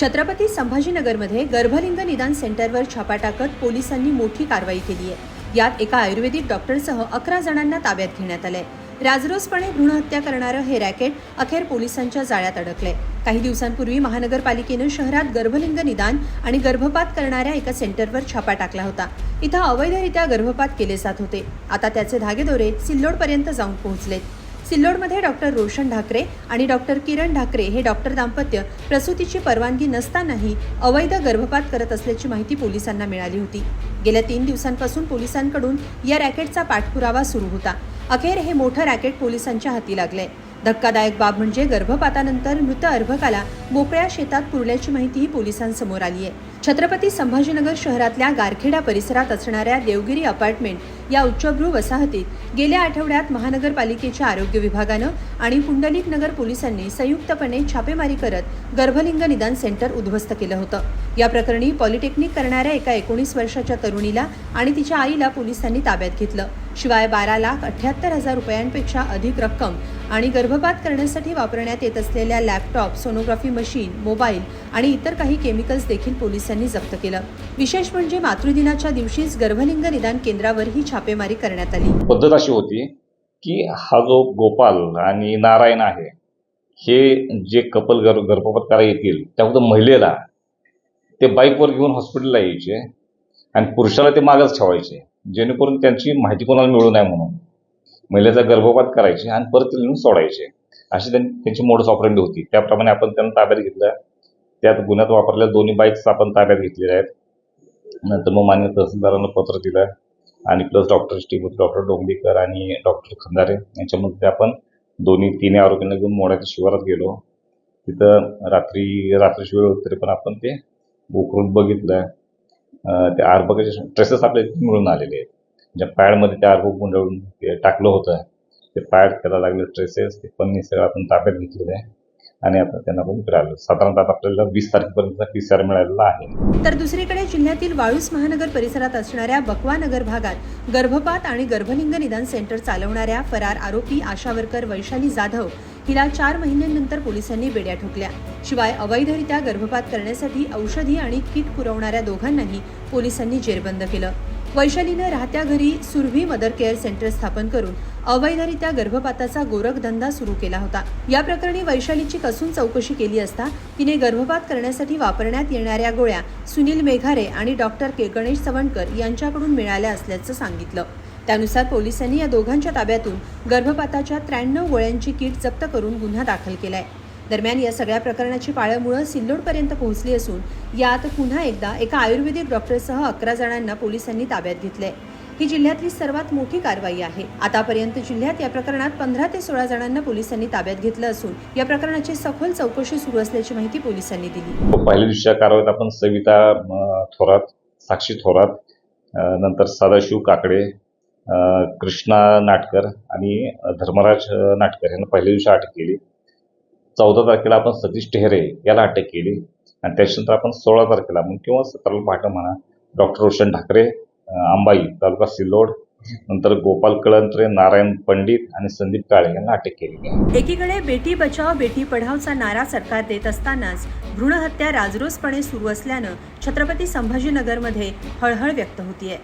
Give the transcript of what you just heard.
छत्रपती संभाजीनगरमध्ये गर्भलिंग निदान सेंटरवर छापा टाकत पोलिसांनी मोठी कारवाई केली आहे. यात एका आयुर्वेदिक डॉक्टरसह अकरा जणांना ताब्यात घेण्यात आलंय. राजरोसपणे भ्रूणहत्या करणारं हे रॅकेट अखेर पोलिसांच्या जाळ्यात अडकलंय. काही दिवसांपूर्वी महानगरपालिकेनं शहरात गर्भलिंग निदान आणि गर्भपात करणाऱ्या एका सेंटरवर छापा टाकला होता. इथं अवैधरित्या गर्भपात केले जात होते. आता त्याचे धागेदोरे सिल्लोडपर्यंत जाऊन पोहोचलेत. सिल्लोडमध्ये डॉक्टर रोशन ढाकरे आणि डॉक्टर किरण ढाकरे हे डॉक्टर दाम्पत्य प्रसूतीची परवानगी नसतानाही अवैध गर्भपात करत असल्याची माहिती पोलिसांना मिळाली होती. गेल्या तीन दिवसांपासून पोलिसांकडून या रॅकेटचा पाठपुरावा सुरू होता. अखेर हे मोठं रॅकेट पोलिसांच्या हाती लागलंय धक्कादायक बाब म्हणजे गर्भपातानंतर मृत अर्भकाला मोकळ्या शेतात पुरल्याची माहितीही पोलिसांसमोर आली आहे छत्रपती संभाजीनगर शहरातल्या गारखेडा परिसरात असणाऱ्या देवगिरी अपार्टमेंट या उच्चभ्रू वसाहतीत गेल्या आठवड्यात महानगरपालिकेच्या आरोग्य विभागानं आणि पुंडलिक नगर पोलिसांनी संयुक्तपणे छापेमारी करत गर्भलिंग निदान सेंटर उद्ध्वस्त केलं होतं. या प्रकरणी पॉलिटेक्निक करणाऱ्या एका एकोणीस वर्षाच्या तरुणीला आणि तिच्या आईला पोलिसांनी ताब्यात घेतलं. शिवाय बारा लाख अठ्याहत्तर हजार रुपयांपेक्षा अधिक रक्कम आणि गर्भपात करण्यासाठी वापरण्यात येत असलेल्या लॅपटॉप सोनोग्राफी मशीन मोबाईल आणि इतर काही केमिकल्स देखील पोलिसांनी जप्त केलं. विशेष म्हणजे मातृदिनाच्या दिवशीच गर्भलिंग निदान केंद्रावर ही छापेमारी करण्यात आली. पद्धत अशी होती की हा जो गोपाल आणि नारायण आहे हे जे कपल गर्भ गर्भपात करायला येतील त्या फक्त महिलेला ते बाईकवर घेऊन हॉस्पिटलला यायचे आणि पुरुषाला ते मागच ठेवायचे जेणेकरून त्यांची माहिती कोणाला मिळू नये म्हणून. महिलेचा गर्भपात करायचे आणि परत तिला नेऊन सोडायचे. अशी त्यांची मोडस ऑपरेंडी होती. त्याप्रमाणे आपण त्यांना ताब्यात घेतलं. त्यात गुन्ह्यात वापरलेल्या दोन्ही बाईक्स आपण ताब्यात घेतलेल्या आहेत. नंतर मग मान्य तहसीलदारांना पत्र दिलं आणि प्लस डॉक्टर टीम होती डॉक्टर डोंगलीकर आणि डॉक्टर खंदारे यांच्यामध्ये आपण दोन्ही तिन्ही आरोग्यांना घेऊन मोड्याच्या शिवारात गेलो. तिथं रात्री रात्री शिवाय होते तरी पण आपण ते उकरून बघितलं. अं, ते आरबगाचे ट्रेसेस आपल्या इथे मिळून आलेले आहेत. ज्या पॅडमध्ये ते आरबग गुंडळून ते टाकलं होतं. ते पॅड त्याला लागले ट्रेसेस ते पण सगळं आपण ताब्यात घेतलेलं आहे. आणि आता त्यांना पण मिळालं साधारणतः आपल्याला वीस तारखेपर्यंत पी सी आर मिळालेला आहे. तर दुसरीकडे जिल्ह्यातील वाळूस महानगर परिसरात असणाऱ्या बकवा नगर भागात गर्भपात आणि गर्भलिंग निदान सेंटर चालवणाऱ्या फरार आरोपी आशावरकर वैशाली जाधव हिला चार महिन्यांनंतर पोलिसांनी बेड्या ठोकल्या. शिवाय अवैधरित्या गर्भपात करण्यासाठी औषधी आणि किट पुरवणाऱ्या दोघांनाही पोलिसांनी जेरबंद केलं. वैशालीनं राहत्या घरी सुरभी मदर केअर सेंटर स्थापन करून अवैधरित्या गर्भपाताचा गोरखधंदा सुरू केला होता. या प्रकरणी वैशालीची कसून चौकशी केली असता तिने गर्भपात करण्यासाठी वापरण्यात येणाऱ्या गोळ्या सुनील मेघारे आणि डॉक्टर के. गणेश चवणकर यांच्याकडून मिळाल्या असल्याचं सांगितलं. त्यानुसार पोलिसांनी या दोघांच्या ताब्यातून गर्भपाताच्या त्र्याण्णव गोळ्यांची किट जप्त करून गुन्हा दाखल केलाय. दरम्यान या सगळ्या प्रकरणाची पाळंमुळं सिल्लोडपर्यंत पोहोचली असून यात पुन्हा एकदा एका आयुर्वेदिक डॉक्टरसह अकरा जणांना पोलिसांनी ताब्यात घेतलंय. ही जिल्ह्यातली सर्वात मोठी कारवाई आहे. आतापर्यंत जिल्ह्यात या प्रकरणात पंधरा ते सोळा जणांना पोलिसांनी ताब्यात घेतलं असून या प्रकरणाची सखोल चौकशी सुरू असल्याची माहिती पोलिसांनी दिली. पहिल्या दिवशीच्या कारवाईत आपण सविता थोरात साक्षी थोरात नंतर सदाशिव काकडे कृष्णा नाटकर आणि धर्मराज नाटकर यांना पहिल्या दिवशी अटक केली. चौदा तारखेला आपण सतीश टेहरे याला अटक केली. आणि त्याच्यानंतर आपण सोळा तारखेला म्हणून किंवा सतराला पहाटे म्हणा डॉक्टर रोशन ठाकरे अंबाई तालुका सिल्लोड नंतर गोपाल कळंत्रे नारायण पंडित आणि संदीप काळे यांना अटक केली आहे. एकीकडे बेटी बचाव बेटी पढावचा नारा सरकार देत असतानाच भ्रूणहत्या राजरोसपणे सुरू असल्यानं छत्रपती संभाजीनगरमध्ये हळहळ व्यक्त होतीये.